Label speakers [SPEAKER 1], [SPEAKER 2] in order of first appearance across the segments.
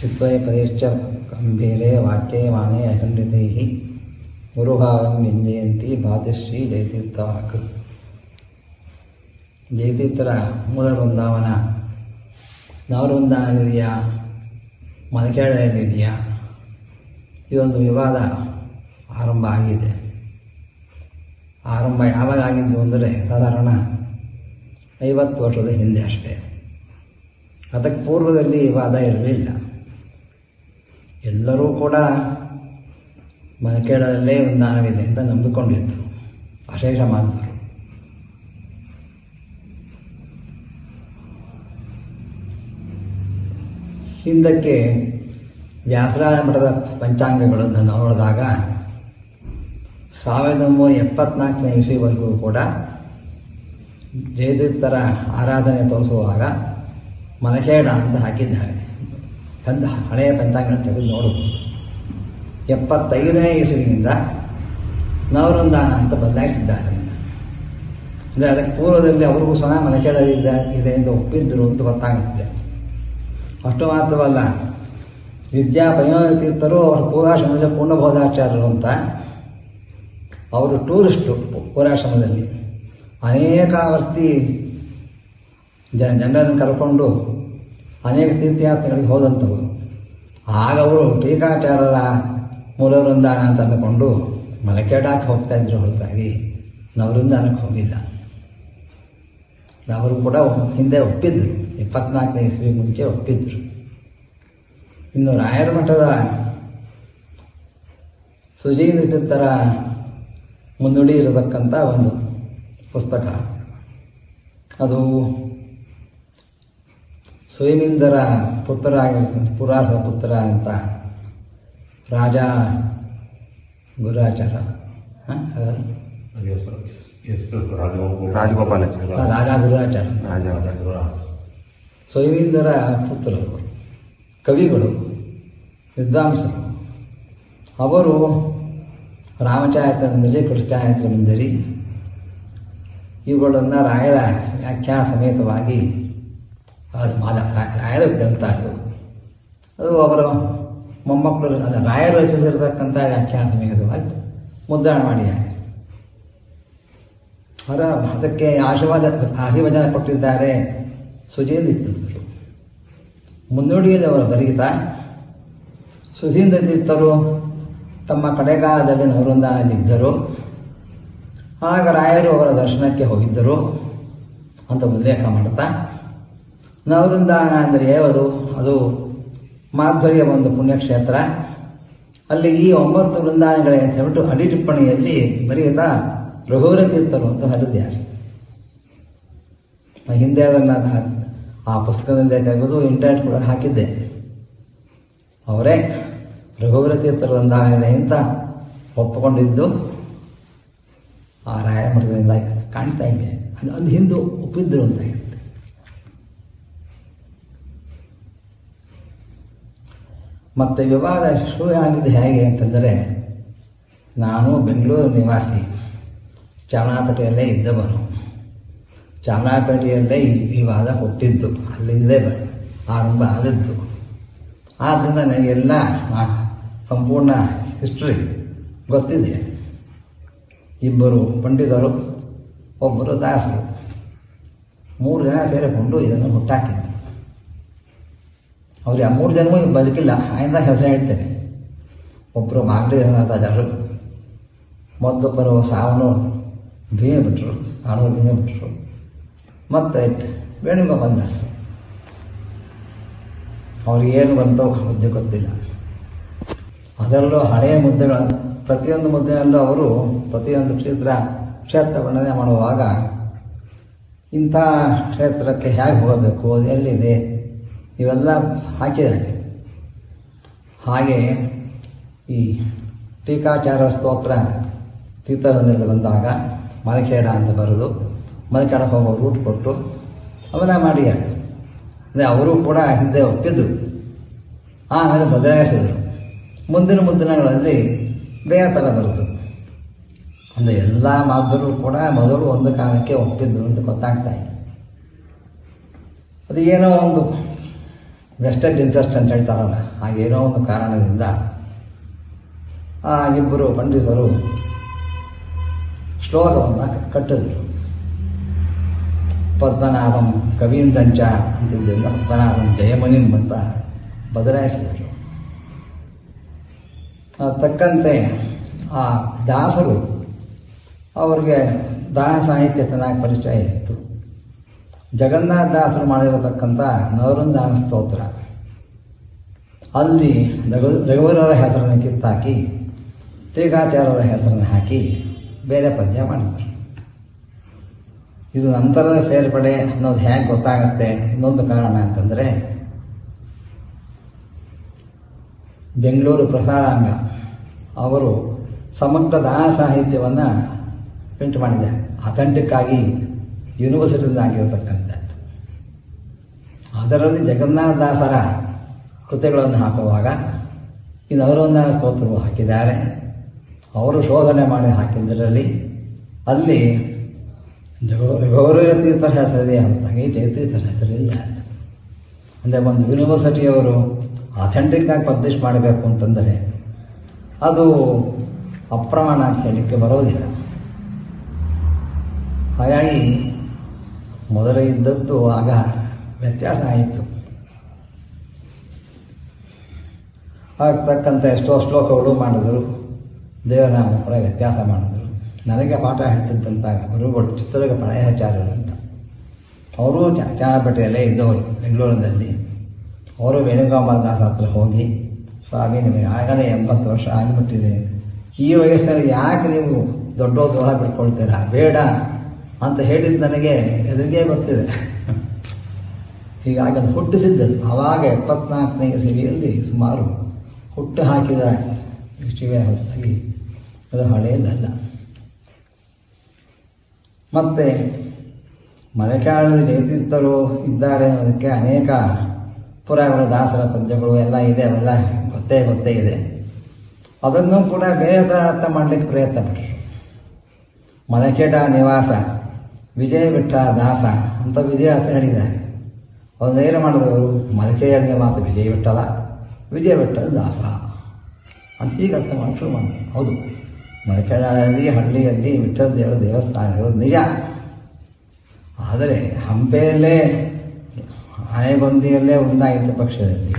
[SPEAKER 1] ಚಿತ್ವಯ गम्भीरे वाक्ये ವಾಕ್ಯೇ ಮಾನೆ गुरुभावं ವ್ಯಂಜಯಂತಿ ಭಾತಿಶ್ರೀ ಜಯತೀರ್ಥವಾಕ್ ಜಯತೀರ್ಥರ ಮೂಲ ವೃಂದಾವನ ನವವೃಂದಾವನ ಇದೆಯಾ ಈ ಇದೊಂದು ವಿವಾದ ಆರಂಭ ಆಗಿದೆ. ಆರಂಭ ಯಾವಾಗ ಆಗಿದ್ದು ಅಂದರೆ ಸಾಧಾರಣ ಐವತ್ತು ವರ್ಷದ ಹಿಂದೆ ಅಷ್ಟೇ. ಅದಕ್ಕೆ ಪೂರ್ವದಲ್ಲಿ ವಾದ ಇರಲಿಲ್ಲ. ಎಲ್ಲರೂ ಕೂಡ ಮನಕೇಡದಲ್ಲೇ ಒಂದು ನಾನವಿದೆ ಅಂತ ನಂಬಿಕೊಂಡಿದ್ದರು ಅಶೇಷ ಮಾತ್ರ ಹಿಂದಕ್ಕೆ ವ್ಯಾಸರಾಯ ಮಠದ ಪಂಚಾಂಗಗಳನ್ನು ನೋಡಿದಾಗ ಸಾವಿರದ ಒಂಬೈನೂರ ಎಪ್ಪತ್ನಾಲ್ಕನೇ ಇಸ್ವಿವರೆಗೂ ಕೂಡ ಜಯತೀರ್ಥರ ಆರಾಧನೆ ತೋರಿಸುವಾಗ ಮಲಹೇಡ ಅಂತ ಹಾಕಿದ್ದಾರೆ. ಕಂದ, ಹಳೆಯ ಪಂಚಾಂಗಗಳನ್ನು ತೆಗೆದು ನೋಡಬಹುದು ಎಪ್ಪತ್ತೈದನೇ ಇಸುವಿನಿಂದ ನವರಂದಾನ ಅಂತ ಬದಲಾಯಿಸಿದ್ದಾರೆ. ಅಂದರೆ ಅದಕ್ಕೆ ಪೂರ್ವದಲ್ಲಿ ಅವ್ರಿಗೂ ಸಹ ಮನೆ ಮಲಕೇಳದಿದ್ದ ಇದೆ ಎಂದು ಒಪ್ಪಿದ್ದರು ಅಂತ ಗೊತ್ತಾಗುತ್ತೆ. ಅಷ್ಟು ಮಾತ್ರವಲ್ಲ, ವಿದ್ಯಾ ತೀರ್ಥರು ಅವರ ಪೂರ್ವಾಶ್ರಮದಲ್ಲಿ ಪೂರ್ಣಬೋಧಾಚಾರ್ಯರು ಅಂತ ಅವರು ಟೂರಿಸ್ಟು ಪೂರಾಶ್ರಮದಲ್ಲಿ ಅನೇಕ ವರ್ತಿ ಜನ ಜನರನ್ನು ಕರ್ಕೊಂಡು ಅನೇಕ ತೀರ್ಥಯಾತ್ರೆಗಳಿಗೆ ಹೋದಂಥವು ಆಗ ಅವರು ಟೀಕಾಚಾರ್ಯರ ಮೂಲ ವೃಂದಾನ ಅಂತ ಅಂದುಕೊಂಡು ಮಲಕೇಡಾಕ್ಕೆ ಹೋಗ್ತಾ ಇದ್ರು ಹೊರತಾಗಿ. ನವೃಂದಾನಕ್ಕೆ ಹೋಗಿಲ್ಲ. ಅವರು ಕೂಡ ಹಿಂದೆ ಒಪ್ಪಿದ್ರು ಇಪ್ಪತ್ನಾಲ್ಕನೇ ಇಸ್ವಿ ಮುಂಚೆ ಒಪ್ಪಿದ್ರು ಇನ್ನು ರಾಯರ ಮಠದ ಸುಜೀವಿತರ ಮುನ್ನುಡಿ ಇರತಕ್ಕಂಥ ಒಂದು ಪುಸ್ತಕ. ಅದು ಸ್ವಯಮಿಂದರ ಪುತ್ರ ಆಗಿರ್ತಾನೆ ಪುರಾಸ ಪುತ್ರ ಅಂತ ರಾಜ ಗುರಾಚಾರ
[SPEAKER 2] ರಾಜಗೋಪಾಲಾಚಾರ.
[SPEAKER 1] ರಾಜ ಗುರಾಚಾರ
[SPEAKER 2] ರಾಜ
[SPEAKER 1] ಸ್ವಯಮಿಂದರ ಪುತ್ರರು. ಕವಿಗಳು ವಿದ್ವಾಂಸರು. ಅವರು ರಾಮಚಾರಿತ್ರದಲ್ಲಿ ಕೃಷ್ಣಾಯತ್ರ ಮಂಜರಿ ಇವುಗಳನ್ನು ರಾಯರ ವ್ಯಾಖ್ಯಾ ಸಮೇತವಾಗಿ ಅದು ಮಾಲ ರಾಯರ ಗ್ರಂಥ ಅದು ಅದು ಅವರ ಮೊಮ್ಮಕ್ಕಳು ಅದು ರಾಯರು ರಚಿಸಿರ್ತಕ್ಕಂಥ ವ್ಯಾಖ್ಯಾನ ಸಮೇತವಾಗಿ ಮುದ್ರಣ ಮಾಡಿ ಅವರ ಭಾರತಕ್ಕೆ ಆಶೀರ್ವಾದ, ಆಶೀರ್ವಚನ ಕೊಟ್ಟಿದ್ದಾರೆ ಸುಜೇಂದ್ರ ಮುನ್ನುಡಿಯಲ್ಲಿ ಅವರು ಬರೀತಾ ಸುಧೀಂದ್ರ ತೀರ್ಥರು ತಮ್ಮ ಕಡೆಗಾಲದಲ್ಲಿ ನವೃಂದಾನಲ್ಲಿದ್ದರು. ಆಗ ರಾಯರು ಅವರ ದರ್ಶನಕ್ಕೆ ಹೋಗಿದ್ದರು ಅಂತ ಉಲ್ಲೇಖ ಮಾಡ್ತಾ ನವವೃಂದಾನ ಅಂದರೆ ಯಾವುದು? ಅದು ಮಾಧ್ವರ್ಯ ಒಂದು ಪುಣ್ಯಕ್ಷೇತ್ರ. ಅಲ್ಲಿ ಈ ಒಂಬತ್ತು ವೃಂದಾವನಗಳೇ ಅಂತ ಹೇಳ್ಬಿಟ್ಟು ಅಡಿ ಟಿಪ್ಪಣಿಯಲ್ಲಿ ಬರೆಯುತ್ತಾ ರಘುವರ ತೀರ್ಥರು ಅಂತ ಹರಿದ್ದಾರೆ ನಾ ಹಿಂದೆ ಅದನ್ನು ಆ ಪುಸ್ತಕದಿಂದ ತೆಗೆದು ಇಂಟರ್ನೆಟ್ ಕೂಡ ಹಾಕಿದ್ದೆ. ಅವರೇ ರಘುವರ ತೀರ್ಥರು ವೃಂದಾವನ ಅಂತ ಒಪ್ಪಿಕೊಂಡಿದ್ದು ಆ ರಾಯ ಮಠದಿಂದ ಕಾಣ್ತಾ ಇದೆ ಅದು ಅದು ಹಿಂದೂ ಒಪ್ಪಿದ್ರು ಅಂತ ಮತ್ತು ವಿವಾದ ಶುರು ಆಗಿದ್ದು ಹೇಗೆ ಅಂತಂದರೆ, ನಾನು ಬೆಂಗಳೂರು ನಿವಾಸಿ, ಚಾಮರಾಪೇಟೆಯಲ್ಲೇ ಇದ್ದವನು. ಚಾಮರಾಪೇಟೆಯಲ್ಲೇ ಈ ವಿವಾದ ಹುಟ್ಟಿದ್ದು, ಅಲ್ಲಿಂದಲೇ ಬರ ಆರಂಭ ಆದದ್ದು. ಆದ್ದರಿಂದ ನನಗೆಲ್ಲ ಸಂಪೂರ್ಣ ಹಿಸ್ಟ್ರಿ ಗೊತ್ತಿದೆ. ಇಬ್ಬರು ಪಂಡಿತರು, ಒಬ್ಬರು ದಾಸರು. ಮೂರು ಜನ ಸೇರಿಕೊಂಡು ಇದನ್ನು ಹುಟ್ಟಾಕಿದ್ದು ಅವ್ರಿಗೆ ಆ ಮೂರು ಜನವೂ ಬದುಕಿಲ್ಲ. ಆಯಿಂದ ಹೆಸರು ಹೇಳ್ತೇನೆ. ಒಬ್ಬರು ಮಾಗಡಿ ಜಗನ್ನಾಥಾಚಾರ್ಯರು ಮತ್ತೊಬ್ಬರು ಸಾವನು ಬೀಯ ಬಿಟ್ಟರು ಸಾವನು ಬೀಯ ಬಿಟ್ಟರು ಮತ್ತೆ ವೇಣುಗೋಪಾಲ ದಾಸರು ಬಂದ ಏನು ಬಂತೋ ಮುದ್ದೆ ಗೊತ್ತಿಲ್ಲ. ಅದರಲ್ಲೂ ಹಳೆಯ ಮುದ್ದೆಗಳ, ಪ್ರತಿಯೊಂದು ಮುದ್ದೆಯಲ್ಲೂ ಅವರು ಪ್ರತಿಯೊಂದು ಕ್ಷೇತ್ರ ಕ್ಷೇತ್ರ ವರ್ಣನೆ ಮಾಡುವಾಗ ಇಂಥ ಕ್ಷೇತ್ರಕ್ಕೆ ಹೇಗೆ ಹೋಗಬೇಕು ಎಲ್ಲಿದೆ? ಇವೆಲ್ಲ ಹಾಕಿದ್ದಾರೆ. ಹಾಗೆ ಈ ಟೀಕಾಚಾರ ಸ್ತೋತ್ರ ತೀರ್ಥದಲ್ಲಿ ಬಂದಾಗ ಮಲಖೇಡ ಅಂತ ಬರೆದು ಮಲಖೇಡ ಹೋಗೋ ರೂಟ್ ಕೊಟ್ಟು ಅವನ್ನ ಮಾಡಿ ಅಂದರೆ ಅವರು ಕೂಡ ಹಿಂದೆ ಒಪ್ಪಿದ್ರು. ಆಮೇಲೆ ಬದಲಾಯಿಸಿದರು. ಮುಂದಿನ ಮುಂದಿನಗಳಲ್ಲಿ ಬೇರೆ ಥರ ಬರುತ್ತೆ ಅಂದರೆ ಎಲ್ಲ ಮಾದರೂ ಕೂಡ ಮೊದಲು ಒಂದು ಕಾಲಕ್ಕೆ ಒಪ್ಪಿದ್ರು ಅಂತ ಗೊತ್ತಾಗ್ತಾ ಇದೆ. ಅದು ಏನೋ ಒಂದು ವೆಸ್ಟೆಡ್ ಇಂಟ್ರೆಸ್ಟ್ ಅಂತ ಹೇಳ್ತಾರಲ್ಲ ಹಾಗೇನೋ ಒಂದು ಕಾರಣದಿಂದ ಆ ಇಬ್ಬರು ಪಂಡಿತರು ಶ್ಲೋಕವನ್ನು ಕಟ್ಟಿದ್ರು. ಪದ್ಮನಾಭಂ ಕವೀಂದಂಚ ಅಂತಿದ್ದರಿಂದ ಪದ್ಮನಾಭಂ ಜಯಮನಿನ್ ಅಂತ ಬದಲಾಯಿಸಿದರು. ತಕ್ಕಂತೆ ಆ ದಾಸರು ಅವರಿಗೆ ದಾಸ ಸಾಹಿತ್ಯ ಚೆನ್ನಾಗಿ ಪರಿಚಯ ಇತ್ತು. ಜಗನ್ನಾಥ ದಾಸರು ಮಾಡಿರತಕ್ಕಂಥ ನವರುಂದಾನ ಸ್ತೋತ್ರ. ಅಲ್ಲಿ ರಘು ಹೆಸರನ್ನು ಕಿತ್ತಾಕಿ, ಟೀಕಾಚಾರ್ಯರ ಹೆಸರನ್ನು ಹಾಕಿ ಬೇರೆ ಪದ್ಯ ಮಾಡಿದರು. ಇದು ನಂತರದ ಸೇರ್ಪಡೆ ಅನ್ನೋದು ಹೇಗೆ ಗೊತ್ತಾಗತ್ತೆ ಇನ್ನೊಂದು ಕಾರಣ ಅಂತಂದರೆ, ಬೆಂಗಳೂರು ಪ್ರಸಾರಾಂಗ ಅವರು ಸಮಗ್ರ ದಾನ ಸಾಹಿತ್ಯವನ್ನು ಪ್ರಿಂಟ್ ಮಾಡಿದ್ದಾರೆ. ಅಥೆಂಟಿಕ್ ಆಗಿ ಯೂನಿವರ್ಸಿಟಿಯಿಂದ ಆಗಿರತಕ್ಕಂಥದ್ದು ಅದರಲ್ಲಿ ಜಗನ್ನಾಥ ದಾಸರ ಕೃತಿಗಳನ್ನು ಹಾಕುವಾಗ ಇನ್ನು ಅವರನ್ನ ಸ್ತೋತ್ರವು ಹಾಕಿದ್ದಾರೆ. ಅವರು ಶೋಧನೆ ಮಾಡಿ ಹಾಕಿದ್ದರಲ್ಲಿ ಅಲ್ಲಿ ಗೌರವ ತೀರ್ಥರ ಹೆಸರಿದೆ ಹೊರತಾಗಿ ಜಯತೀರ್ಥರ ಹೆಸರಿಲ್ಲ ಅಂದರೆ ಒಂದು ಯೂನಿವರ್ಸಿಟಿಯವರು ಅಥೆಂಟಿಕ್ ಆಗಿ ಪಬ್ಲಿಷ್ ಮಾಡಬೇಕು ಅಂತಂದರೆ ಅದು ಅಪ್ರಮಾಣ ಅಂತ ಹೇಳಲಿಕ್ಕೆ ಬರೋದಿಲ್ಲ. ಹಾಗಾಗಿ ಮೊದಲ ಇದ್ದದ್ದು ಆಗ ವ್ಯತ್ಯಾಸ ಆಯಿತು. ಆಗ್ತಕ್ಕಂಥ ಎಷ್ಟೋ ಶ್ಲೋಕಗಳು ಮಾಡಿದ್ರು ದೇವನಾಮ ಕೂಡ ವ್ಯತ್ಯಾಸ ಮಾಡಿದ್ರು. ನನಗೆ ಪಾಠ ಹೇಳ್ತಿದ್ದಂತಾಗ ಗುರುಗಳು ಚಿತ್ರದುರ್ಗ ಪಳೆಯಾಚಾರ್ಯರು ಅಂತ. ಅವರು ಚಾನಪೇಟೆಯಲ್ಲೇ ಇದ್ದವರು ಬೆಂಗಳೂರಿನಲ್ಲಿ. ಅವರು ವೇಣುಗೋಪಾಲ ದಾಸ ಹತ್ರ ಹೋಗಿ, ಸ್ವಾಮಿ, ನಿಮಗೆ ಆಗಲೇ ಎಂಬತ್ತು ವರ್ಷ ಆಗಿಬಿಟ್ಟಿದೆ. ಈ ವಯಸ್ಸಲ್ಲಿ ಯಾಕೆ ನೀವು ದೊಡ್ಡ ದೋಹ ಬಿಟ್ಕೊಳ್ತೀರಾ? ಬೇಡ. ಅಂತ ಹೇಳಿದ್ದು ನನಗೆ ಎದುರಿಗೆ ಬರ್ತಿದೆ. ಹೀಗಾಗಿ ಅದು ಹುಟ್ಟಿಸಿದ್ದದ್ದು. ಆವಾಗ ಎಪ್ಪತ್ನಾಲ್ಕನೇ ಇಸವಿಯಲ್ಲಿ ಸುಮಾರು ಹುಟ್ಟು ಹಾಕಿದ ಇಷ್ಟಿವೆ ಹೊರತಾಗಿ ಅದು ಹಳೆಯದಲ್ಲ. ಮತ್ತು ಮಲೆಕಾಳದ ಜಯತೀರ್ಥರು ಇದ್ದಾರೆ ಅನ್ನೋದಕ್ಕೆ ಅನೇಕ ಪುರಾಗಳು, ದಾಸರ ಪದ್ಯಗಳು ಎಲ್ಲ ಇದೆ ಅವೆಲ್ಲ ಗೊತ್ತೇ ಗೊತ್ತೇ ಇದೆ. ಅದನ್ನು ಕೂಡ ಬೇರೆ ಥರ ಅರ್ಥ ಮಾಡಲಿಕ್ಕೆ ಪ್ರಯತ್ನ ಪಟ್ಟರು ಮಲಕೇಟ ನಿವಾಸ ವಿಜಯ ಬಿಟ್ಟ ದಾಸ ಅಂತ ವಿಜಯ ಅಂತ ಹೇಳಿದ್ದಾರೆ. ಅದನ್ನೇನು ಮಾಡಿದವರು ಮಲಕೆಯ ಮಾತ್ರ ವಿಜಯ ಬಿಟ್ಟಲ್ಲ, ವಿಜಯ ಬಿಟ್ಟದ ದಾಸ. ಅಂತ ಈಗ ಅರ್ಥ ಮಾಡಿದ್ರು ಹೌದು. ಮಲಕೆಯಲ್ಲಿ ಹಳ್ಳಿಯಲ್ಲಿ ವಿಠಲ ದೇವರ ದೇವಸ್ಥಾನ ಇರೋದು ನಿಜ. ಆದರೆ ಹಂಪೆಯಲ್ಲೇ ಆನೆಗೊಂದಿಯಲ್ಲೇ ಒಂದಾಗಿದ್ದ ಪಕ್ಷದಲ್ಲಿ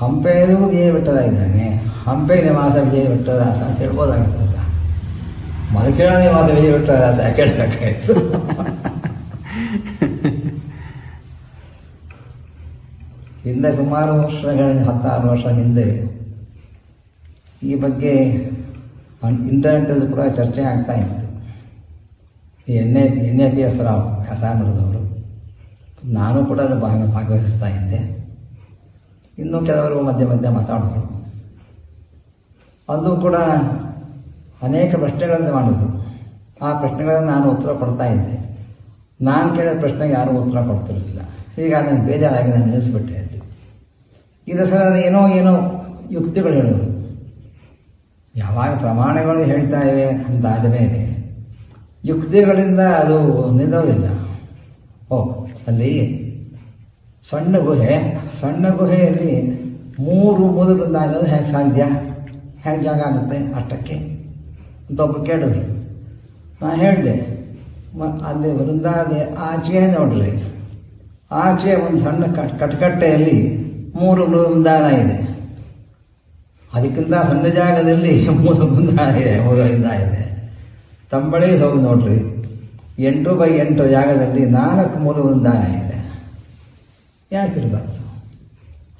[SPEAKER 1] ಹಂಪೆಯಲ್ಲೂ ವಿಜಯ ಬೆಟ್ಟದ ಇದ್ದಾನೆ. ಹಂಪೆ ನಿವಾಸ ವಿಜಯ ಬೆಟ್ಟದಾಸ ಅಂತ ಹೇಳ್ಬೋದಾಗಿತ್ತಲ್ಲ. ಮಲ್ಕೇಳ ನಿವಾಸ ವಿಜಯ ಬೆಟ್ಟದಾಸ ಯಾಕೆ ಹೇಳ್ಬೇಕಾಯ್ತು? ಹಿಂದೆ ಸುಮಾರು ವರ್ಷಗಳ, ಹತ್ತಾರು ವರ್ಷ ಹಿಂದೆ ಈ ಬಗ್ಗೆ ಇಂಟರ್ನೆಟಲ್ಲಿ ಕೂಡ ಚರ್ಚೆ ಆಗ್ತಾ ಇತ್ತು. ಈ N A N A P S Rao ವ್ಯಾಸಂಗದವರು ನಾನು ಕೂಡ ಭಾಗ, ಭಾಗವಹಿಸ್ತಾ ಇದ್ದೆ. ಇನ್ನೂ ಕೆಲವರು ಮಧ್ಯೆ ಮಧ್ಯೆ ಮಾತಾಡೋರು ಅದು ಕೂಡ ಅನೇಕ ಪ್ರಶ್ನೆಗಳನ್ನು ಮಾಡಿದ್ರು. ಆ ಪ್ರಶ್ನೆಗಳನ್ನು ನಾನು ಉತ್ತರ ಕೊಡ್ತಾ ಇದ್ದೆ. ನಾನು ಕೇಳಿದ ಪ್ರಶ್ನೆಗೆ ಯಾರೂ ಉತ್ತರ ಕೊಡ್ತಿರಲಿಲ್ಲ. ಈಗ ನಾನು ಬೇಜಾರಾಗಿ ನಾನು ನಿಲ್ಲಿಸ್ಬಿಟ್ಟೆ ಇದರ ಸಲ ಏನೋ ಏನೋ ಯುಕ್ತಿಗಳು ಹೇಳೋದು ಯಾವಾಗ ಪ್ರಮಾಣಗಳು ಹೇಳ್ತಾ ಇವೆ ಅಂತ ಆದ ಮೇಲೆ ಯುಕ್ತಿಗಳಿಂದ ಅದು ನಿಲ್ಲೋದಿಲ್ಲ. ಓ, ಅಲ್ಲಿ ಸಣ್ಣ ಗುಹೆ, ಸಣ್ಣ ಗುಹೆಯಲ್ಲಿ ಮೂರು ಮೊದಲಿಂದ ಆಗೋದು ಹೇಗೆ ಸಾಧ್ಯ? ಹೇಗೆ ಜಾಗ ಆಗುತ್ತೆ ಅಷ್ಟಕ್ಕೆ? ಅಂತ ಒಬ್ಬರು ಕೇಳಿದ್ರು. ನಾನು ಹೇಳಿದೆ, ಮ, ಅಲ್ಲಿ ವೃಂದಾದ ಆಚೆ ನೋಡ್ರಿ. ಆಚೆ ಒಂದು ಸಣ್ಣ ಕಟ್, ಕಟ್ಕಟ್ಟೆಯಲ್ಲಿ ಮೂರು ಬೃಂದಾನ ಇದೆ. ಅದಕ್ಕಿಂತ ಸಣ್ಣ ಜಾಗದಲ್ಲಿ ಮೂರು ಬೃಂದಾನ ಇದೆ ಮೂರು ಇದೆ. ತಂಬಳಿ ಹೋಗಿ ನೋಡ್ರಿ. ಎಂಟು ಬೈ ಎಂಟು ಜಾಗದಲ್ಲಿ ನಾಲ್ಕು ಮೂರು ಬೃಂದಾನ ಇದೆ. ಯಾಕಿರಬಾರ್ದು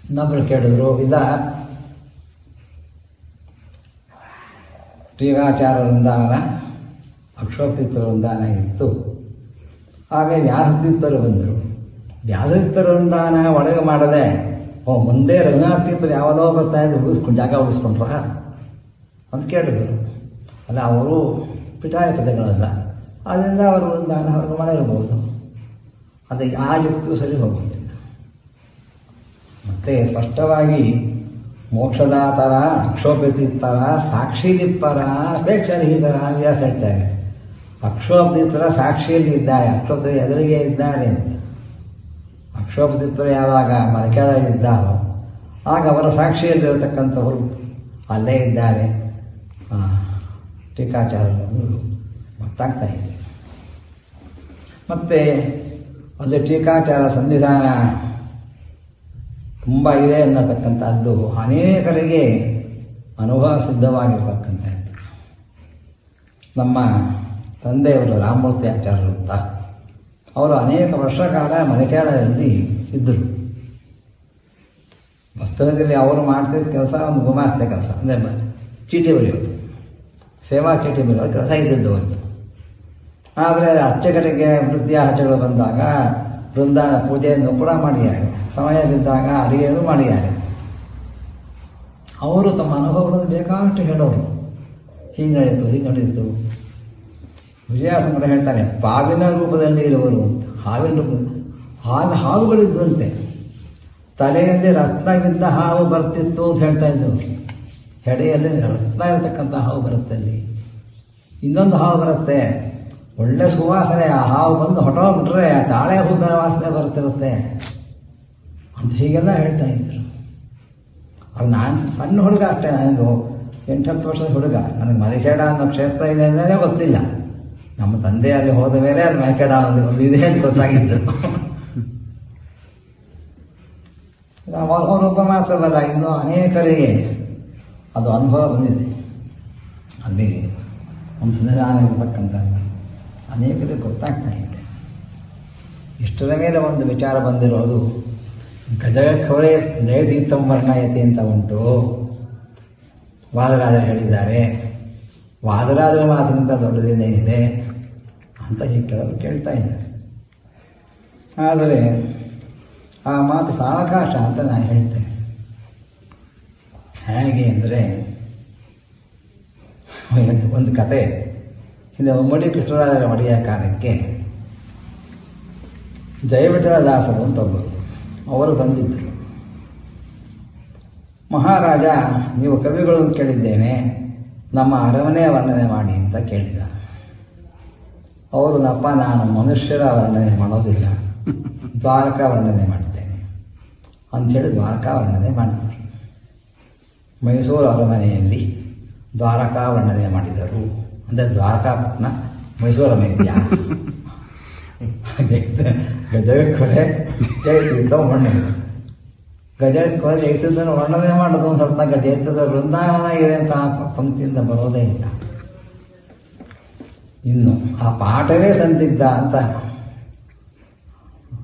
[SPEAKER 1] ಇನ್ನೊಬ್ಬರು ಕೇಳಿದ್ರು, ಇಲ್ಲ. ಶ್ರೀಗಾಚಾರ್ಯ ವೃಂದಾವನ ಅಕ್ಷೋತೀರ್ಥರ ವೃಂದಾನ ಇತ್ತು. ಆಮೇಲೆ ವ್ಯಾಸತೀರ್ಥರು ಬಂದರು. ವ್ಯಾಸತೀರ್ಥರ ವೃಂದಾವನ ಒಳಗೆ ಮಾಡದೆ ಓ, ಮುಂದೆ ರಘುನಾಥ ತೀರ್ಥರು ಯಾವಾಗೋ ಬರ್ತಾ ಇದ್ರು ಉಳಿಸ್ಕೊಂಡು ಜಾಗ ಉಳಿಸ್ಕೊಂಡ್ರ? ಅಂತ ಕೇಳಿದರು. ಅಲ್ಲ, ಅವರು ಪಿಠಾಯ ಪದಗಳಲ್ಲ. ಆದ್ದರಿಂದ ಅವರು ದಾನ ಅವ್ರಿಗೆ ಮಾಡಿರ್ಬೋದು. ಅಂತ ಆ ಯುಕ್ತಿಯು ಸರಿ ಹೋಗುವುದಿಲ್ಲ ಮತ್ತೆ ಸ್ಪಷ್ಟವಾಗಿ ಮೋಕ್ಷದಾತರ ಅಕ್ಷೋಪತೀರ್ಥರ ಸಾಕ್ಷಿಲಿಪ್ಪರ ಅಪೇಕ್ಷರಹಿತರ ವ್ಯಾಸ ಹೇಳ್ತಾರೆ. ಅಕ್ಷೋಪತೀರ್ಥರ ಸಾಕ್ಷಿಯಲ್ಲಿ ಇದ್ದಾರೆ ಅಕ್ಷೋಭ್ಯ ಎದುರಿಗೆ ಇದ್ದಾರೆ ಅಂತ. ಕ್ಷೋಭದಿತ್ತರು ಯಾವಾಗ ಮಲೆಕೆಳಗಿದ್ದಾರೋ ಆಗ ಅವರ ಸಾಕ್ಷಿಯಲ್ಲಿರತಕ್ಕಂಥವರು ಅಲ್ಲೇ ಇದ್ದಾರೆ. ಟೀಕಾಚಾರರು ಗೊತ್ತಾಗ್ತಾ ಇದೆ ಮತ್ತು ಅಲ್ಲಿ ಟೀಕಾಚಾರ ಸಂವಿಧಾನ ತುಂಬ ಇದೆ ಅನ್ನತಕ್ಕಂಥದ್ದು ಅನೇಕರಿಗೆ ಅನುಭವ ಸಿದ್ಧವಾಗಿರ್ತಕ್ಕಂಥದ್ದು. ನಮ್ಮ ತಂದೆಯವರು ರಾಮಮೂರ್ತಿ ಆಚಾರ್ಯರು ಅಂತ. ಅವರು ಅನೇಕ ವರ್ಷ ಕಾಲ ಮಲೆಯಾಳದಲ್ಲಿ ಇದ್ದರು. ವಾಸ್ತವದಲ್ಲಿ ಅವರು ಮಾಡ್ತಿದ್ದ ಕೆಲಸ ಒಂದು ಗುಮಾಸ್ತೆ ಕೆಲಸ, ಅಂದರೆ ಚೀಟಿ ಬರೆಯೋದು. ಸೇವಾ ಚೀಟಿ ಬರೆಯೋದು ಕೆಲಸ ಇದ್ದಿದ್ದು ಒಂದು. ಆದರೆ ಅರ್ಚಕರಿಗೆ ವೃದ್ಧಾಹಚಗಳು ಬಂದಾಗ ಬೃಂದಾನ ಪೂಜೆಯನ್ನು ಕೂಡ ಮಾಡಿದ್ದಾರೆ. ಸಮಯ ಬಿದ್ದಾಗ ಅಡುಗೆಯನ್ನು ಮಾಡಿದ್ದಾರೆ. ಅವರು ತಮ್ಮ ಅನುಭವಗಳನ್ನು ಬೇಕಾಷ್ಟು ಹೇಳೋರು. ಹೀಗೆ ನಡೀತು ಹೀಗೆ ನಡೀತು ವಿಜಯಾಸಂಗ್ರ ಹೇಳ್ತಾನೆ ಪಾವಿನ ರೂಪದಲ್ಲಿ ಇರುವರು ಹಾವಿನ ರೂಪ ಹಾಲು ಹಾವುಗಳಿದ್ದಂತೆ ತಲೆಯಲ್ಲಿ ರತ್ನವಿದ್ದ ಹಾವು ಬರ್ತಿತ್ತು ಅಂತ ಹೇಳ್ತಾ ಇದ್ದರು ಹೆಡೆಯಲ್ಲಿ ರತ್ನ ಇರತಕ್ಕಂಥ ಹಾವು ಬರುತ್ತೆ ಅಲ್ಲಿ. ಇನ್ನೊಂದು ಹಾವು ಬರುತ್ತೆ. ಒಳ್ಳೆ ಸುವಾಸನೆ, ಆ ಹಾವು ಬಂದು ಹೊಟ್ಟೋಗ್ಬಿಟ್ರೆ ಆ ತಾಳೆ ಹೂದ ವಾಸನೆ ಬರ್ತಿರುತ್ತೆ ಅಂತ ಹೀಗೆಲ್ಲ ಹೇಳ್ತಾ ಇದ್ದರು ಅದು ನಾನು ಸಣ್ಣ ಹುಡುಗ ಅಷ್ಟೇ ನನಗೂ ಎಂಟತ್ತು ವರ್ಷದ ಹುಡುಗ. ನನಗೆ ಮರಿಖೇಡ ಅನ್ನೋ ಕ್ಷೇತ್ರ ಇದೆ ಅಂದರೆ ಗೊತ್ತಿಲ್ಲ. ನಮ್ಮ ತಂದೆ ಅಲ್ಲಿ ಹೋದ ಮೇಲೆ ಅಲ್ಲಿ ಮೆಲ್ಕಡ ಒಂದು ಇದೆ ಅಂತ ಗೊತ್ತಾಗಿದ್ದು. ಅವ- ಅವರೊಬ್ಬ ಮಾತ್ರವಲ್ಲ ಇನ್ನು ಅನೇಕರಿಗೆ ಅದು ಅನುಭವ ಬಂದಿದೆ. ಅಲ್ಲಿ ಒಂದು ಸನ್ನಿಧಾನ ಇರತಕ್ಕಂಥದ್ದು ಅನೇಕರಿಗೆ ಗೊತ್ತಾಗ್ತಾ ಇದೆ. ಇಷ್ಟರ ಮೇಲೆ ಒಂದು ವಿಚಾರ ಬಂದಿರೋದು, ಗಜಗಖವಳೆ ಜಯತೀರ್ಥಂ ವರ್ಣಯತಿ ಅಂತ ಉಂಟು. ವಾದರಾಜರು ಹೇಳಿದ್ದಾರೆ. ವಾದರಾಜರ ಮಾತಿನಿಂದ ದೊಡ್ಡದೇನೇ ಇದೆ ಅಂತ ಈ ಕೆಲವರು ಕೇಳ್ತಾ ಇದ್ದಾರೆ. ಆದರೆ ಆ ಮಾತು ಸಾವಕಾಶ ಅಂತ ನಾನು ಹೇಳ್ತೇನೆ. ಹೇಗೆ ಅಂದರೆ ಒಂದು- ಕತೆ. ಹಿಂದೆ ಒಮ್ಮಡಿ ಕೃಷ್ಣರಾಜರ ಒಡೆಯ ಕಾಲಕ್ಕೆ ಜಯವಿಠಲದಾಸರು ಅಂತ ಅವರು ಬಂದಿದ್ದರು. ಮಹಾರಾಜ, ನೀವು ಕವಿಗಳನ್ನು ಕೇಳಿದ್ದೇನೆ. ನಮ್ಮ ಅರಮನೆಯ ವರ್ಣನೆ ಮಾಡಿ ಅಂತ ಕೇಳಿದ. ಅವರು ನಪ್ಪ, ನಾನು ಮನುಷ್ಯರ ವರ್ಣನೆ ಮಾಡೋದಿಲ್ಲ. ದ್ವಾರಕಾ ವರ್ಣನೆ ಮಾಡ್ತೇನೆ. ಅಂಥೇಳಿ ದ್ವಾರಕಾ ವರ್ಣನೆ ಮಾಡಿದರು ಮೈಸೂರು ಅರಮನೆಯಲ್ಲಿ ದ್ವಾರಕಾ ವರ್ಣನೆ ಮಾಡಿದರು. ಅಂದರೆ ದ್ವಾರಕಾಪಟ್ಟಣ ಮೈಸೂರು ಮೇದ್ಯ ಗಜಕೊಲೆ ಜಯತೀರ್ಥ ವರ್ಣನೆ ಗಜಕೊಲೆ ಜಯತೀರ್ಥನ ವರ್ಣನೆ ಮಾಡೋದು ಒಂದು ಸ್ವಲ್ಪ ಗಜ ವೃಂದಾವನ ಇದೆ ಅಂತ ಪಂಕ್ತಿಯಿಂದ ಬರೋದೇ ಇಲ್ಲ. ಇನ್ನು ಆ ಪಾಠವೇ ಸಂದಿದ್ದ ಅಂತ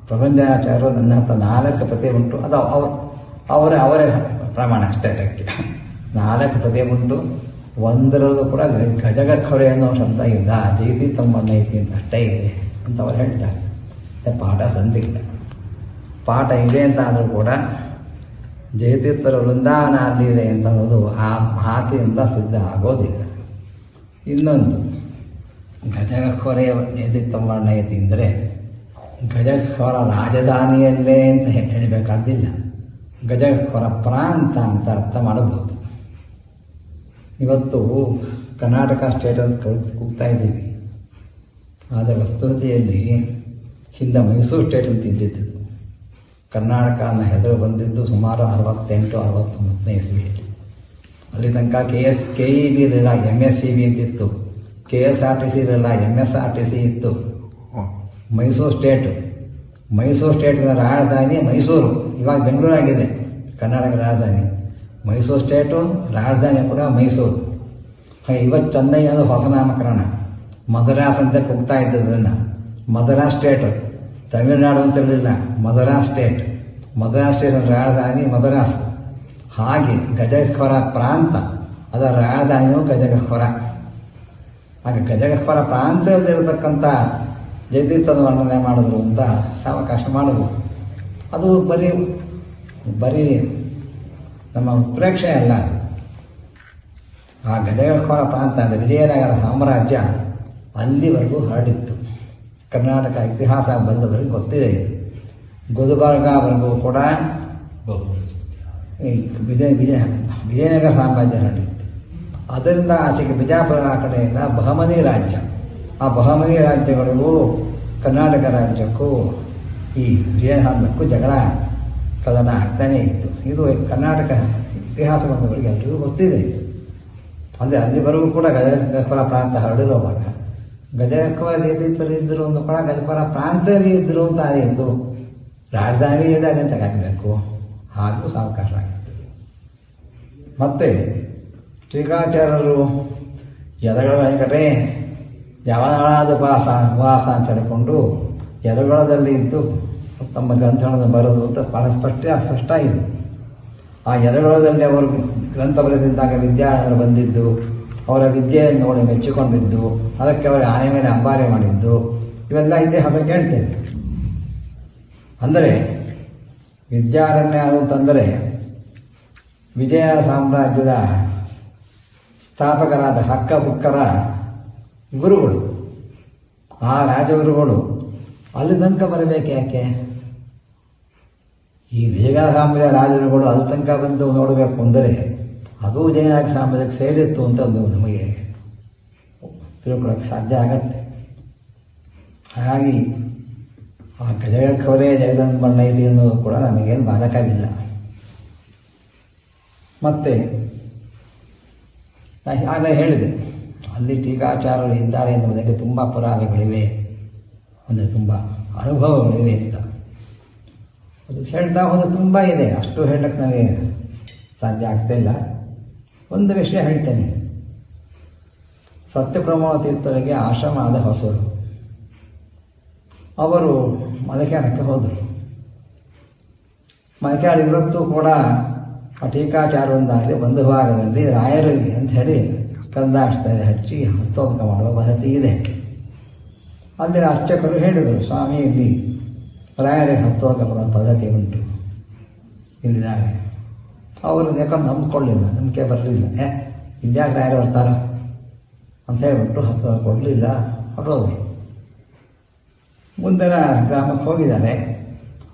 [SPEAKER 1] ಪ್ರಪಂಚನಾಚಾರ್ಯರು ನನ್ನ ಹತ್ರ ನಾಲ್ಕು ಪ್ರತಿ ಉಂಟು. ಅದು ಅವ ಅವರೇ ಅವರೇ ಪ್ರಮಾಣ ಅಷ್ಟೇ ಅದಕ್ಕೆ. ನಾಲ್ಕು ಪ್ರತಿ ಉಂಟು. ಒಂದರಲ್ಲೂ ಕೂಡ ಗಜಗಖೊರೆ ಅನ್ನೋ ಶಬ್ದ ಇಲ್ಲ ಜೀತಿ ತಮ್ಮಣ್ಣ ಐತಿ ಅಂತ ಅಷ್ಟೇ ಇದೆ ಅಂತ ಅವ್ರು ಹೇಳ್ತಾರೆ. ಪಾಠ ಸಂದಿಗ್ಧ. ಪಾಠ ಇದೆ ಅಂತ ಆದರೂ ಕೂಡ ಜಯತೀರ್ಥರ ವೃಂದಾವನ ಅಲ್ಲಿದೆ ಅಂತ ಅನ್ನೋದು ಆ ಮಾತಿನಿಂದ ಸಿದ್ಧ ಆಗೋದಿಲ್ಲ. ಇನ್ನೊಂದು ಗಜಗಖೊರೆ ಜಯತೀರ್ಥಮ್ಮಣ್ಣ ಐತಿ ಅಂದರೆ ಗಜಗಖರ ರಾಜಧಾನಿಯಲ್ಲೇ ಅಂತ ಹೇಳಬೇಕಾದ್ದಿಲ್ಲ. ಗಜಗಖರ ಪ್ರಾಂತ ಅಂತ ಅರ್ಥ ಮಾಡಬಹುದು. ಇವತ್ತು ಕರ್ನಾಟಕ ಸ್ಟೇಟ್ ಅಂತ ಕಲ್- ಕೂಗ್ತಾ ಇದ್ದೀವಿ. ಆದರೆ ವಸ್ತುತಿಯಲ್ಲಿ ಹಿಂದೆ ಮೈಸೂರು ಸ್ಟೇಟ್ ಅಂತ ಇದ್ದಿದ್ದು, ಕರ್ನಾಟಕ ಅನ್ನೋ ಹೆಸರು ಬಂದಿದ್ದು ಸುಮಾರು ಅರವತ್ತೆಂಟು ಅರವತ್ತೊಂಬತ್ತನೇ ಇಸ್ವಿಯಲ್ಲಿ. ಅಲ್ಲಿ ತನಕ K S, K E B M S C B ಅಂತಿತ್ತು K S R T C ಇರಲಿಲ್ಲ M S R T C ಇತ್ತು. ಮೈಸೂರು ಸ್ಟೇಟು. ಮೈಸೂರು ಸ್ಟೇಟಿನ ರಾಜಧಾನಿ ಮೈಸೂರು. ಇವಾಗ ಬೆಂಗಳೂರಾಗಿದೆ ಕರ್ನಾಟಕ ರಾಜಧಾನಿ. ಮೈಸೂರು ಸ್ಟೇಟು ರಾಜಧಾನಿ ಕೂಡ ಮೈಸೂರು. ಹಾಗೆ ಇವತ್ತು ಚೆನ್ನೈ ಅದು ಹೊಸ ನಾಮಕರಣ. ಮದ್ರಾಸ್ ಅಂತ ಕುಗ್ತಾ ಇದ್ದದನ್ನು ಮದ್ರಾಸ್ ಸ್ಟೇಟು. ತಮಿಳುನಾಡು ಅಂತಿರಲಿಲ್ಲ ಮದ್ರಾಸ್ ಸ್ಟೇಟ್. ಮದ್ರಾಸ್ ಸ್ಟೇಟ್ ರಾಜಧಾನಿ ಮದ್ರಾಸ್. ಹಾಗೆ ಗಜಗಹ್ವರ ಪ್ರಾಂತ. ಅದರ ರಾಜಧಾನಿಯು ಗಜಗಹ್ವರ ಹಾಗೆ ಗಜಗಪ್ಪರ ಪ್ರಾಂತ್ಯದಲ್ಲಿರತಕ್ಕಂಥ ಜಯತೀರ್ಥನ ವರ್ಣನೆ ಮಾಡಿದ್ರು ಅಂತ ಸಾವಕಾಶ ಮಾಡಬಹುದು ಅದು ಬರೀ ಬರೀ ನಮ್ಮ ಉತ್ಪ್ರೇಕ್ಷೆ ಅಲ್ಲ. ಆ ಗಜಗಪ್ಪರ ಪ್ರಾಂತ ಅಂದರೆ ವಿಜಯನಗರ ಸಾಮ್ರಾಜ್ಯ ಅಲ್ಲಿವರೆಗೂ ಹರಡಿತ್ತು. ಕರ್ನಾಟಕ ಇತಿಹಾಸ ಬಂದವರಿಗೆ ಗೊತ್ತಿದೆ ಇದು. ಗುಲ್ಬರ್ಗಾವರೆಗೂ ಕೂಡ ವಿಜಯ ವಿಜಯ, ವಿಜಯನಗರ ಸಾಮ್ರಾಜ್ಯ ಹರಡಿತ್ತು. ಅದರಿಂದ ಆಚೆಗೆ ಬಿಜಾಪುರ ಆ ಕಡೆಯಿಂದ ಬಹಮನಿ ರಾಜ್ಯ. ಆ ಬಹಮನಿ ರಾಜ್ಯಗಳಿಗೂ, ಕರ್ನಾಟಕ ರಾಜ್ಯಕ್ಕೂ ಈ ವಿಜಯನಗರಕ್ಕೂ ಜಗಳ ಕದನ ಆಗ್ತಾನೆ ಇತ್ತು. ಇದು ಕರ್ನಾಟಕ ಇತಿಹಾಸ ಬಂದವರಿಗೆ ಎಲ್ರಿಗೂ ಗೊತ್ತಿದೆ ಇದು. ಅಂದರೆ ಅಲ್ಲಿವರೆಗೂ ಕೂಡ ಗಜಗಜಪುರ ಪ್ರಾಂತ ಹರಡಿರುವಾಗ ಗಜಕುಲ ಇದ್ದರು ಒಂದು ಕೂಡ ಗಜಪುರ ಪ್ರಾಂತದಲ್ಲಿ ಇದ್ದರು ಅಂತ ಎಂದು ರಾಜಧಾನಿ ಇದ್ದಾರೆ ಅಂತ ಹಾಕಬೇಕು ಹಾಗೂ ಸಾವಕಾಶ ಆಗಿತ್ತು. ಮತ್ತೆ ಟೀಕಾಚಾರ್ಯರು ಎದಗಳ ವೆಂಕಟೇ ಯಾವನಾಳಾದ ಉಪವಾಸ ಉಪವಾಸ ಅಂತ ಹೇಳಿಕೊಂಡು ಎದಗಳದಲ್ಲಿ ಇದ್ದು ತಮ್ಮ ಗ್ರಂಥಗಳನ್ನು ಬರೆದು ಅಂತ ಬಹಳ ಸ್ಪಷ್ಟ ಸ್ಪಷ್ಟ ಇದೆ. ಆ ಎದಗಳದಲ್ಲಿ ಅವರು ಗ್ರಂಥ ಬರೆದಿದ್ದಾಗ ವಿದ್ಯಾರ್ಥಿಗಳು ಬಂದಿದ್ದು, ಅವರ ವಿದ್ಯೆಯನ್ನು ನೋಡಿ ಮೆಚ್ಚಿಕೊಂಡಿದ್ದು, ಅದಕ್ಕೆ ಅವರು ಆನೆ ಮೇಲೆ ಅಂಬಾರಿ ಮಾಡಿದ್ದು, ಇವೆಲ್ಲ ಇತಿಹಾಸ ಕೇಳ್ತೇವೆ ಅಂದರೆ ವಿದ್ಯಾರಣ್ಯ ಅಂತಂದರೆ ವಿಜಯ ಸಾಮ್ರಾಜ್ಯದ ಸ್ಥಾಪಕರಾದ ಹಕ್ಕ ಬುಕ್ಕರ ಗುರುಗಳು, ಆ ರಾಜಗುರುಗಳು ಅಲ್ಲಿ ತನಕ ಬರಬೇಕು ಯಾಕೆ? ಈ ವಿಜಯ ಸಾಮ್ರಾಜ್ಯ ರಾಜರುಗಳು ಅಲ್ಲಿ ತನಕ ಬಂದು ನೋಡಬೇಕು ಅಂದರೆ ಅದು ಜಯನಾಗಿ ಸಾಮ್ರಾಜ್ಯಕ್ಕೆ ಸೇರಿತ್ತು ಅಂತ ಒಂದು ನಮಗೆ ತಿಳ್ಕೊಳ್ಳೋಕ್ಕೆ ಸಾಧ್ಯ ಆಗತ್ತೆ. ಹಾಗಾಗಿ ಆ ಗಜಗಕ್ಕವರೇ ಜಯದಂತ ಬಣ್ಣ ಇದೆ ಅನ್ನೋದು ಕೂಡ ನಮಗೇನು ಬಾಧಕವಿಲ್ಲ. ಮತ್ತು ನಾನು ಹೇಳಿದೆ, ಅಲ್ಲಿ ಟೀಕಾಚಾರರು ಇದ್ದಾರೆ ಎನ್ನುವುದಕ್ಕೆ ತುಂಬ ಪುರಾವೆಗಳಿವೆ, ಅಂದರೆ ತುಂಬ ಅನುಭವಗಳಿವೆ ಅಂತ. ಅದು ಹೇಳ್ತಾ ಹೋದ ತುಂಬ ಇದೆ, ಅಷ್ಟು ಹೇಳಕ್ಕೆ ನನಗೆ ಸಾಧ್ಯ ಆಗ್ತಿಲ್ಲ ಒಂದು ವಿಷಯ ಹೇಳ್ತೇನೆ. ಸತ್ಯಪ್ರಮೋಹ ತೀರ್ಥರಿಗೆ ಆಶ್ರಮ ಆದ ಹೊಸರು. ಅವರು ಮದಕ್ಯಾಣಕ್ಕೆ ಹೋದರು. ಮದಕ್ಯಾಳ ಇವತ್ತು ಕೂಡ ಆ ಟೀಕಾಚಾರವೊಂದಾಗಲಿ ಒಂದು ಭಾಗದಲ್ಲಿ ರಾಯರಿಗೆ ಅಂತ ಹೇಳಿ ಕಂದಾಡಿಸ್ತಾ ಹಚ್ಚಿ ಹಸ್ತೋದಕ ಮಾಡುವ ಪದ್ಧತಿ ಇದೆ. ಅಲ್ಲಿ ಅರ್ಚಕರು ಹೇಳಿದರು, ಸ್ವಾಮಿ, ಇಲ್ಲಿ ರಾಯರಿಗೆ ಹಸ್ತೋದಕ ಮಾಡುವ ಪದ್ಧತಿ ಉಂಟು. ಇಲ್ಲಿದ್ದಾರೆ ಅವರು ಯಾಕಂದ್ರೆ ನಂಬ್ಕೊಳ್ಳಿಲ್ಲ, ನಂಬಿಕೆ ಬರಲಿಲ್ಲ. ಏ, ಇದ್ಯಾಕೆ ರಾಯರು ಬರ್ತಾರ? ಅಂತ ಹೇಳ್ಬಿಟ್ಟು ಹಸ್ತ ಕೊಡಲಿಲ್ಲ ಹೊರಟೋದ್ರು ಮುಂದಿನ ಗ್ರಾಮಕ್ಕೆ ಹೋಗಿದ್ದಾರೆ.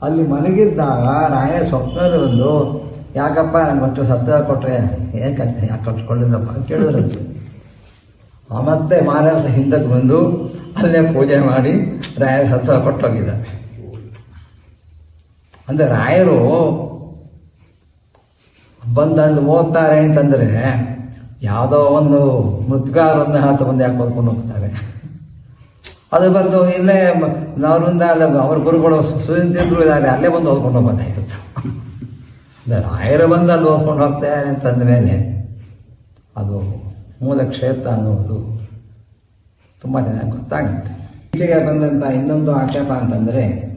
[SPEAKER 1] ಅಲ್ಲಿ ಮಲಗಿದ್ದಾಗ ರಾಯ ಸ್ವಪ್ನದಲ್ಲಿ ಬಂದು ಯಾಕಪ್ಪ? ನಂಗೆ ಒಟ್ಟು ಸತ್ತ ಕೊಟ್ಟರೆ ಏಕಂತ ಯಾಕೆ ಕೊಟ್ಕೊಳ್ಳಿಲ್ಲಪ್ಪ ಅಂತ ಕೇಳಿದ್ರಂತೆ. ಮತ್ತೆ ಮಾರಸ ಹಿಂದಕ್ಕೆ ಬಂದು ಅಲ್ಲೇ ಪೂಜೆ ಮಾಡಿ ರಾಯರ ಸತ್ತ ಕೊಟ್ಟೋಗಿದ್ದಾರೆ ಅಂದರೆ ರಾಯರು ಬಂದು ಅಲ್ಲಿ ಓದ್ತಾರೆ ಅಂತಂದರೆ ಯಾವುದೋ ಒಂದು ಮೃತ್ಗಾರವನ್ನು ಹತ್ತು ಬಂದು ಯಾಕೆ ಓದ್ಕೊಂಡು ಹೋಗ್ತಾರೆ? ಅದು ಬಂದು ಇಲ್ಲೇ ಅವರಿಂದ ಅವ್ರ ಗುರುಗಳು ಸುಧಿಂತಿದ್ರು ಇದ್ದಾರೆ, ಅಲ್ಲೇ ಬಂದು ಓದ್ಕೊಂಡು ಹೋಗೋದಾಗಿತ್ತು ರಾಯರು ಬಂದು ಅಲ್ಲಿ ಹೋಗ್ಕೊಂಡು ಹೋಗ್ತಾರೆ ಅಂತಂದ ಮೇಲೆ ಅದು ಮೂಲ ಕ್ಷೇತ್ರ ಅನ್ನೋದು ತುಂಬ ಚೆನ್ನಾಗಿ ಗೊತ್ತಾಗುತ್ತೆ. ಈಚೆಗೆ ಬಂದಂಥ ಇನ್ನೊಂದು ಆಕ್ಷೇಪ ಅಂತಂದರೆ,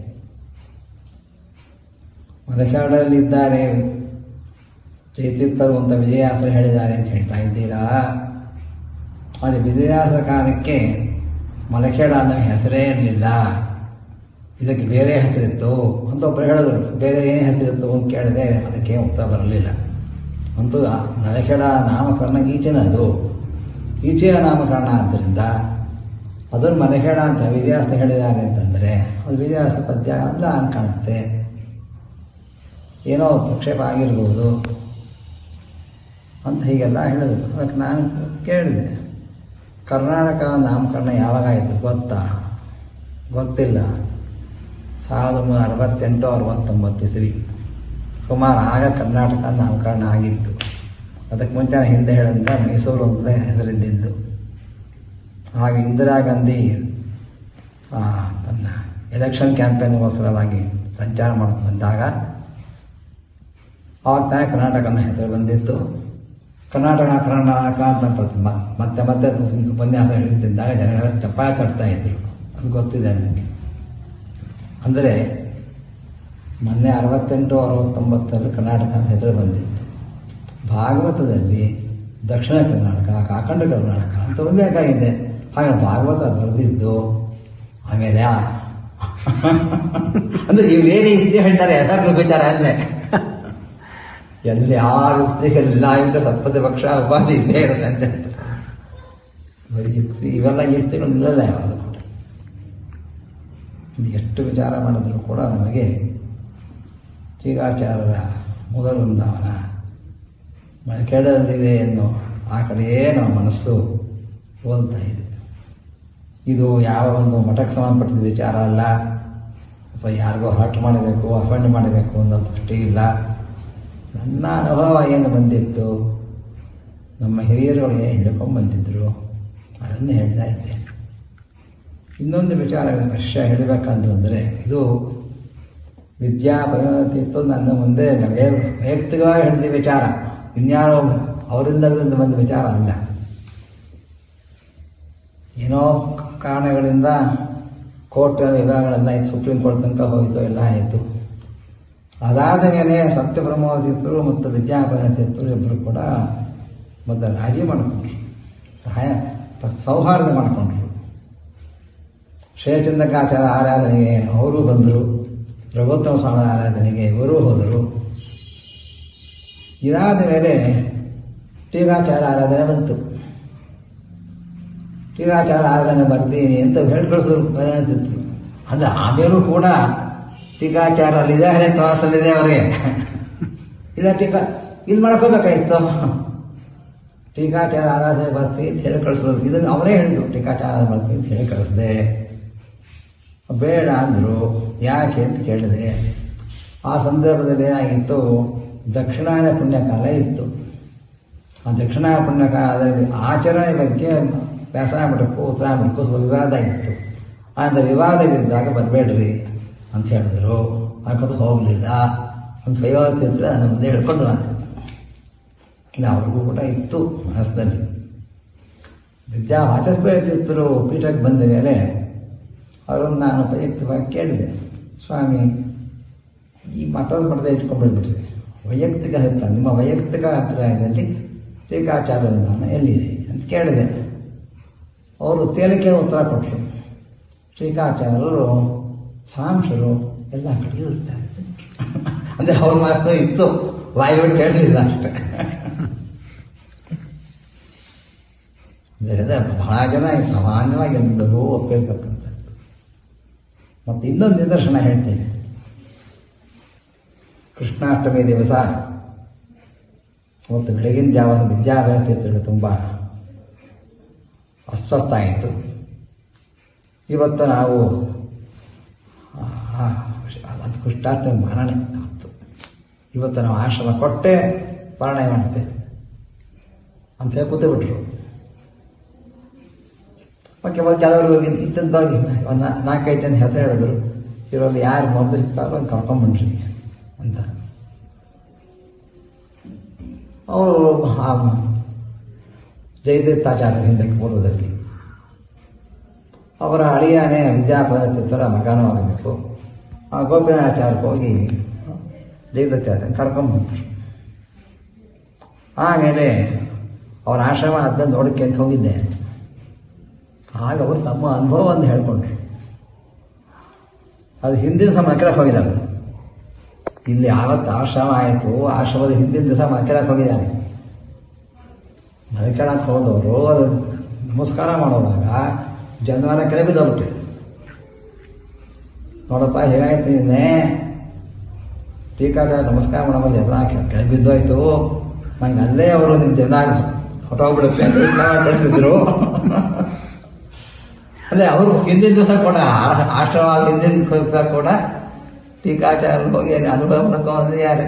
[SPEAKER 1] ಮಲೆನಾಡಲ್ಲಿದ್ದಾರೆ ಚೈತಿತ್ತರು ಅಂತ ವಿಜಯಾಸ್ತ್ರ ಹೇಳಿದ್ದಾರೆ ಅಂತ ಹೇಳ್ತಾ ಇದ್ದೀರಾ? ಆದರೆ ವಿಜಯಾಸ್ತ್ರ ಕಾಲಕ್ಕೆ ಮಲಖೇಡ ಅನ್ನೋ ಹೆಸರೇ ಇರಲಿಲ್ಲ. ಇದಕ್ಕೆ ಬೇರೆ ಹೆಸರಿತ್ತು ಅಂತ ಒಬ್ಬರು ಹೇಳಿದ್ರು. ಬೇರೆ ಏನು ಹೆಸರಿತ್ತು ಅಂತ ಕೇಳಿದೆ, ಅದಕ್ಕೆ ಉತ್ತರ ಬರಲಿಲ್ಲ. ಒಂದು ಆ ನಾಮಕರಣ ಈಚೆನ ಅದು. ಈಚೆಯ ನಾಮಕರಣ ಆದ್ದರಿಂದ ಅದನ್ನು ಮಲಖೇಡ ಅಂತ ವಿದ್ಯಾಸ ಹೇಳಿದ್ದಾರೆ ಅಂತಂದರೆ ಅದು ವಿದ್ಯಾಸ ಪದ್ಯ ನಾನು ಕಾಣುತ್ತೆ. ಏನೋ ಪ್ರಕ್ಷೇಪ ಆಗಿರ್ಬೋದು ಅಂತ ಹೀಗೆಲ್ಲ ಹೇಳಿದ್ರು. ಅದಕ್ಕೆ ನಾನು ಕೇಳಿದೆ. ಕರ್ನಾಟಕ ನಾಮಕರಣ ಯಾವಾಗ ಆಯಿತು ಗೊತ್ತಾ? ಗೊತ್ತಿಲ್ಲ. ಸಾವಿರದ ಒಂಬೈನೂರ ಅರವತ್ತೆಂಟು ಅರವತ್ತೊಂಬತ್ತು ಇಸವಿ. ಸುಮಾರು ಆಗ ಕರ್ನಾಟಕ ನಾಮಕರಣ ಆಗಿತ್ತು. ಅದಕ್ಕೆ ಮುಂಚೆ ಹಿಂದೆ ಹೇಳಿದ್ರೆ ಮೈಸೂರು ಒಂದೇ ಹೆಸರಿದ್ದಿದ್ದು. ಆಗ ಇಂದಿರಾ ಗಾಂಧಿ ತನ್ನ ಎಲೆಕ್ಷನ್ ಕ್ಯಾಂಪೇನ್ಗೋಸ್ಕರವಾಗಿ ಸಂಚಾರ ಮಾಡ್ಕೊಂಡು ಬಂದಾಗ ಆವಾಗ ತಾನೇ ಕರ್ನಾಟಕನ ಹೆಸರು ಬಂದಿತ್ತು. ಕರ್ನಾಟಕ ಕರ್ನಾಟಕ ಅಂತ ಮತ್ತೆ ಮತ್ತೆ ಉಪನ್ಯಾಸ ಹೇಳ್ತಿದ್ದಾಗ ಜನಗಳ ಚಪ್ಪಾಳೆ ತಡ್ತಾ ಇದ್ರು. ಅದು ಗೊತ್ತಿದೆ ನನಗೆ. ಅಂದರೆ ಮೊನ್ನೆ ಅರವತ್ತೆಂಟು, ಅರವತ್ತೊಂಬತ್ತರಲ್ಲಿ ಕರ್ನಾಟಕ ಅಂತ ಹೆಸರು ಬಂದಿತ್ತು. ಭಾಗವತದಲ್ಲಿ ದಕ್ಷಿಣ ಕರ್ನಾಟಕ, ಕಾಕಂಡ ಕರ್ನಾಟಕ ಅಂತ ಒಂದೇ ಆಗಿದೆ ಹಾಗೆ ಭಾಗವತ ಬರೆದಿದ್ದು ಆಮೇಲೆ ಅಂದ್ರೆ ಇವ್ರೇನು ಇಷ್ಟೇ ಹೇಳ್ತಾರೆ ಹೆಸರು ವಿಚಾರ ಅಂದರೆ ಎಲ್ಲಿ ಯಾರು ವ್ಯಕ್ತಿಗೆಲ್ಲ ಇಂಥ ಸತ್ಪದ ಪಕ್ಷ, ಉಪಾಧಿ ಇದ್ದೇ ಇರುತ್ತೆ ಅಂತ ಇವೆಲ್ಲ ಯುಕ್ತಿಗಳು ನಿಲ್ಲಲ್ಲ ಯಾವುದು. ಎಷ್ಟು ವಿಚಾರ ಮಾಡಿದರೂ ಕೂಡ ನಮಗೆ ಟೀಕಾಚಾರ್ಯರ ಮೊದಲೊಂದವನ ವೃಂದಾವನ ಕೆಳದಲ್ಲಿದೆ ಎನ್ನೋ ಆ ಕಡೆಯೇ ನಮ್ಮ ಮನಸ್ಸು ಹೋಗ್ತಾ ಇದೆ. ಇದು ಯಾವ ಒಂದು ಮಠಕ್ಕೆ ಸಂಬಂಧಪಟ್ಟಿದ ವಿಚಾರ ಅಲ್ಲ. ಅಥವಾ ಯಾರಿಗೋ ಹರ್ಟ್ ಮಾಡಬೇಕು, ಅಫೆಂಡ್ ಮಾಡಬೇಕು ಅನ್ನೋ ದೃಷ್ಟಿ ಇಲ್ಲ. ನನ್ನ ಅನುಭವ ಏನು ಬಂದಿತ್ತು, ನಮ್ಮ ಹಿರಿಯರು ಏನು ಬಂದಿದ್ದರು ಅದನ್ನು ಹೇಳ್ತಾ ಇದ್ದೆ. ಇನ್ನೊಂದು ವಿಚಾರ ವಿಷಯ ಹೇಳಬೇಕಂತಂದರೆ ಇದು ಇದು ಇತ್ತು, ನನ್ನ ಮುಂದೆ ವೈಯಕ್ತಿಕವಾಗಿ ಹೇಳಿದ ವಿಚಾರ. ಇನ್ಯಾರೋ ಅವರಿಂದ ಅವರಿಂದ ಬಂದ ವಿಚಾರ ಅಲ್ಲ. ಏನೋ ಕಾರಣಗಳಿಂದ ಕೋರ್ಟ್ ವಿಭಾಗಗಳೆಲ್ಲ ಇದು ಸುಪ್ರೀಂ ಕೋರ್ಟ್ ತನಕ ಹೋಯಿತು ಎಲ್ಲ ಆಯಿತು. ಅದಾದ ಮೇಲೆ ಸತ್ಯಪ್ರಮೋದಿತ್ತರು ಮತ್ತು ವಿದ್ಯಾಪಯೋತೀರ್ಥರು ಇಬ್ಬರು ಕೂಡ ಮೊದಲು ರಾಜಿ ಮಾಡಿಕೊಂಡ್ರು. ಸಹಾಯ, ಸೌಹಾರ್ದ ಮಾಡಿಕೊಂಡ್ರು. ಶ್ರೇಯಚಂದ್ರಕಾಚಾರ ಆರಾಧನೆಗೆ ಅವರು ಬಂದರು. ರಘೋತ್ತಮ ಸ್ವಾಮಿ ಆರಾಧನೆಗೆ ಇವರು ಹೋದರು. ಇದಾದ ಮೇಲೆ ಟೀಕಾಚಾರ ಆರಾಧನೆ ಬಂತು. ಟೀಕಾಚಾರ ಆರಾಧನೆ ಬರ್ತೀನಿ ಅಂತ ಹೇಳಿ ಕಳಿಸಿದ್ರು ಬಂದಿತ್ತು ಅಂದ್ರೆ ಆಮೇಲೂ ಕೂಡ ಅಲ್ಲಿ ಹಳೆ ಪ್ರವಾಸಲ್ಲಿದೆ ಅವರಿಗೆ ಇಲ್ಲ, ಟೀಕಾ ಇಲ್ಲಿ ಮಾಡ್ಕೋಬೇಕಾಗಿತ್ತು ಟೀಕಾಚಾರ ಆರಾಧನೆ ಬರ್ತೀನಿ ಅಂತ ಹೇಳಿ ಕಳಿಸಿದ್ರು ಇದನ್ನು ಅವರೇ ಹೇಳಿದ್ರು. ಟೀಕಾಚಾರ ಬರ್ತೀನಿ ಅಂತ ಹೇಳಿ ಕಳಿಸಿದೆ ಬೇಡ ಅಂದರು. ಯಾಕೆ ಅಂತ ಕೇಳಿದೆ. ಆ ಸಂದರ್ಭದಲ್ಲಿ ಏನಾಗಿತ್ತು? ದಕ್ಷಿಣಾಯನ ಪುಣ್ಯಕಾಲ ಇತ್ತು. ಆ ದಕ್ಷಿಣಾಯ ಪುಣ್ಯಕಾಲದಲ್ಲಿ ಆಚರಣೆ ಬಗ್ಗೆ ವ್ಯಾಸನ ಮಠಕ್ಕೂ ಉತ್ತರಾಯಣ ಮಠಕ್ಕೂ ಸ್ವಲ್ಪ ವಿವಾದ ಇತ್ತು. ವಿವಾದ ವಿವಾದವಿದ್ದಾಗ ಬರಬೇಡ್ರಿ ಅಂತ ಹೇಳಿದ್ರು. ಹಾಕೋದು ಹೋಗಲಿಲ್ಲ ಅಂತ ವೈವಾದ ಇದ್ರೆ ನಾನು ಮುಂದೆ ಹೇಳ್ಕೊಂಡು ಇಲ್ಲ, ಅವ್ರಿಗೂ ಕೂಡ ಇತ್ತು ಮನಸ್ಸಿನಲ್ಲಿ. ವಿದ್ಯಾ ವಾಚಸ್ಪತಿರ್ತರು ಪೀಠಕ್ಕೆ ಬಂದ ಮೇಲೆ ಅವರನ್ನು ನಾನು ವೈಯಕ್ತಿಕವಾಗಿ ಕೇಳಿದೆ. ಸ್ವಾಮಿ, ಈ ಮಠದ ಮಠದ ಇಟ್ಕೊಂಡ್ಬಿಡ್ಬಿಟ್ರಿ ವೈಯಕ್ತಿಕ ಅಭಿಪ್ರಾಯ, ನಿಮ್ಮ ವೈಯಕ್ತಿಕ ಅಭಿಪ್ರಾಯದಲ್ಲಿ ಟೀಕಾಚಾರ ವಿಧಾನ ಎಲ್ಲಿದೆ ಅಂತ ಕೇಳಿದೆ. ಅವರು ತೇಲಿಕೆ ಉತ್ತರ ಕೊಟ್ಟರು ಟೀಕಾಚಾರರು ಸಾಂಶರು ಎಲ್ಲ ಕಡೆ ಇರ್ತಾರೆ. ಅಂದರೆ ಅವ್ರ ಮಾತು ಇತ್ತು. ವಾಯು ಹೇಳಲಿಲ್ಲ ಹೇಳಿಲ್ಲ ಅಷ್ಟೇ. ಅಂದರೆ ಬಹಳ ಜನ ಸಾಮಾನ್ಯವಾಗಿ ಎಲ್ಲರೂ ಒಪ್ಪಿರ್ತಕ್ಕಂಥದ್ದು ಮತ್ತು ಇನ್ನೊಂದು ನಿದರ್ಶನ ಹೇಳ್ತೀನಿ. ಕೃಷ್ಣಾಷ್ಟಮಿ ದಿವಸ. ಮತ್ತು ಬೆಳಗಿನ ಜಾವ ವಿದ್ಯಾಭ್ಯಾಸಗಳು ತುಂಬ. ಅಸ್ವಸ್ಥ ಆಯಿತು ಇವತ್ತು ನಾವು ಅದು ಕೃಷ್ಣಾಷ್ಟಮಿ ಮರಣೆ ಆಯಿತು. ಇವತ್ತು ನಾವು ಆಶ್ರಮ ಕೊಟ್ಟೆ ಪಾಲನೆ ಮಾಡ್ತೇವೆ. ಅಂತ ಹೇಳಿ ಕೂತು ಬಿಟ್ರು. ಮತ್ತೆ ಮತ್ತೆ ಕೆಲವರು ಇದ್ದದ್ದಾಗಿ ಒಂದು ನಾಲ್ಕೈದು ಜನ ಹೆಸರು ಹೇಳಿದ್ರು. ಇವರಲ್ಲಿ ಯಾರು ಮೊದಲು ಸಿಗ್ತಾರೋ ಒಂದು ಕರ್ಕೊಂಬಂದ್ರಿ ಅಂತ. ಅವರು ಆ ಜಯದತ್ತಾಚಾರ್ಯ ಹಿಂದಕ್ಕೆ ಪೂರ್ವದಲ್ಲಿ ಅವರ ಅಳಿಯಾನೇ ವಿದ್ಯಾಪತಿತರ ಮಗನೂ ಆಗಬೇಕು ಆ ಗೋಪಿನಾಚಾರ್ಯಕ್ಕೆ ಹೋಗಿ ಜಯದತ್ತಾಚಾರ್ಯ ಕರ್ಕೊಂಬಂದರು. ಆಮೇಲೆ ಅವರ ಆಶ್ರಮ ಅದನ್ನ ನೋಡಕ್ಕೆ ಅಂತ ಹೋಗಿದ್ದೆ. ಆಗ ಅವರು ತಮ್ಮ ಅನುಭವವನ್ನು ಹೇಳ್ಕೊಂಡ್ರಿ. ಅದು ಹಿಂದಿನ ದಿವಸ ಮಕ್ಕಳಕ್ಕೆ ಹೋಗಿದ್ದಾರೆ ಇಲ್ಲಿ ಯಾವತ್ತು ಆಶ್ರಮ ಆಯಿತು, ಆಶ್ರಮದ ಹಿಂದಿನ ದಿವಸ ಮಕ್ಕಳಕ್ಕೆ ಹೋಗಿದ್ದಾರೆ ಮಲ್ಕೊಳಕ್ಕೆ ಹೋದವರು ಅದು ನಮಸ್ಕಾರ ಮಾಡುವಾಗ ಜನವರ ಕೆಳ ನೋಡಪ್ಪ ಹೇಗಾಯ್ತು ನಿನ್ನೆ? ಟೀಕಾಗ ನಮಸ್ಕಾರ ಮಾಡೋದು ಎಲ್ಲ ಕೆಳಗೆ ಬಿದ್ದೋಯ್ತು. ನಂಗೆ ಅಲ್ಲೇ ಅವರು ನಿಮ್ಮ ಜನ ಹೊಟ್ಟೋಗ್ಬಿಡುತ್ತೆ ಕಳಿಸಿದ್ರು. ಅಂದರೆ ಅವರು ಹಿಂದಿನ ದಿವಸ ಕೂಡ ಆಶ್ರಮವಾದ ಹಿಂದಿನ ದಿವಸ ಕೂಡ ಟೀಕಾಚಾರ ಹೋಗಿ ಅಲ್ಲಿ ಅನುಭವ ಮಾಡ್ಕೊಂಡು ಯಾರೇ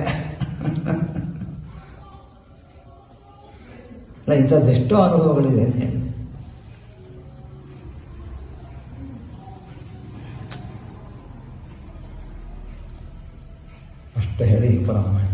[SPEAKER 1] ಇಂಥದ್ದೆಷ್ಟೋ ಅನುಭವಗಳಿದೆ ಅಂತ ಹೇಳಿ. ಅಷ್ಟು ಹೇಳಿ ಪರಮಾತ್ಮ.